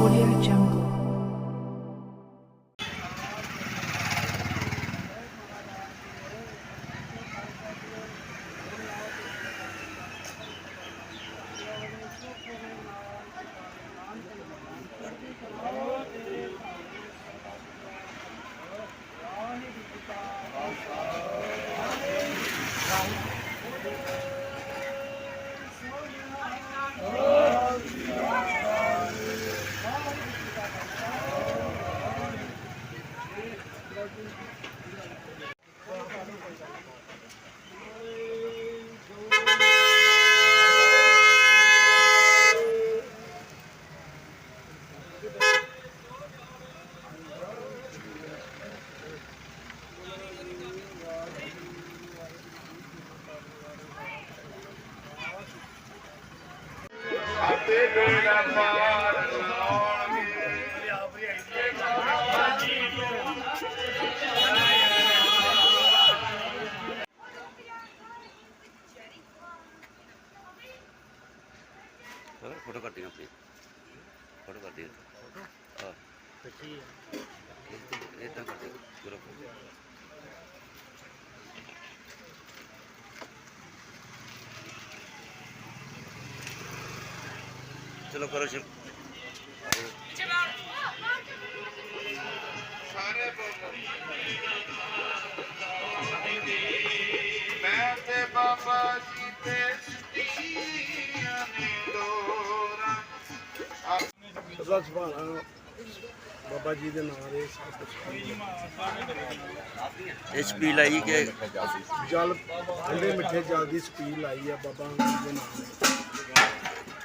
Audio Jungle. Photo कर देंगे please photo कर देंगे और ये तो कर देंगे ਚਲੋ ਕਰੋ ਸ਼ੁਰੂ ਸਾਰੇ ਬੋਲੋ। ਮੈਂ ਤੇ ਬਾਬਾ ਜੀ ਤੇ ਸਤੀਆਂ ਨੀ ਡੋਰਾਂ। ਅੱਲਾ ਸੁਭਾਨਾ ਬਾਬਾ ਜੀ ਦੇ ਨਾਮ ਦੇ ਸਭ ਕੁਝ ਐਚਪੀ ਲਾਈ ਕਿ ਜਲ ਠੰਡੇ ਮਿੱਠੇ ਜਲ ਦੀ ਸਪੀਲ ਆਈ ਆ ਬਾਬਾ ਜੀ ਦੇ ਨਾਮ ਦੇ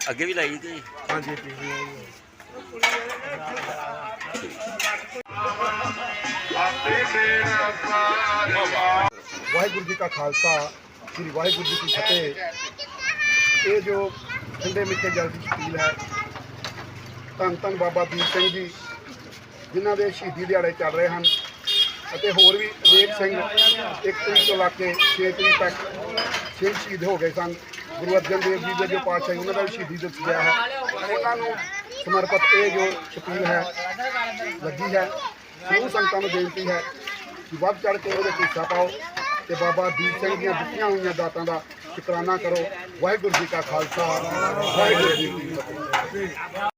ਅੱਗੇ ਵੀ ਲਾਈ ਤੇ ਹਾਂਜੀ ਪੀਣੀ ਵਾਹਿਗੁਰੂ ਜੀ ਕਾ ਖਾਲਸਾ, ਸ੍ਰੀ ਵਾਹਿਗੁਰੂ ਜੀ ਕੀ ਫਤਿਹ। ਇਹ ਜੋ ਠੰਡੇ ਮਿੱਠੇ ਜਲ ਦੀ ਸਪੀਲ ਹੈ, ਧੰਨ ਧੰਨ ਬਾਬਾ ਦੀਪ ਸਿੰਘ ਜੀ, ਜਿਨ੍ਹਾਂ ਦੇ ਸ਼ਹੀਦੀ ਦਿਹਾੜੇ ਚੱਲ ਰਹੇ ਹਨ। ਅਤੇ ਹੋਰ ਵੀ ਅਨੇਕ ਸਿੰਘ ਇੱਕ ਤਰੀਕ ਤੋਂ ਲਾ ਕੇ 6 ਤਰੀਕ ਤੱਕ ਸਿੰਘ ਸ਼ਹੀਦ ਹੋ ਗਏ ਸਨ। ਗੁਰੂ ਅਰਜਨ ਦੇਵ ਜੀ ਦੇ ਜੋ ਪਾਤਸ਼ਾਹ, ਉਹਨਾਂ ਦਾ ਵੀ ਸ਼ਹੀਦੀ ਦਿਵਸ ਗਿਆ ਹੈ। ਉਹਨਾਂ ਨੂੰ ਸਮਰਪਿਤ ਇਹ ਜੋ ਸ਼ਪੀਲ ਹੈ, ਲੱਗੀ ਹੈ ਸਮੂਹ ਸੰਗਤਾਂ ਨੂੰ ਬੇਨਤੀ ਹੈ ਕਿ ਵੱਧ ਚੜ ਕੇ ਉਹਦੇ ਵਿੱਚ ਹਿੱਸਾ ਪਾਓ ਤੇ ਬਾਬਾ ਦੀਪ ਸਿੰਘ ਦੀਆਂ ਦਿੱਤੀਆਂ ਹੋਈਆਂ ਦਾਤਾਂ ਦਾ ਸ਼ੁਕਰਾਨਾ ਕਰੋ। ਵਾਹਿਗੁਰੂ ਜੀ ਕਾ ਖਾਲਸਾ, ਵਾਹਿਗੁਰੂ ਜੀ ਕੀ ਫਤਿਹ।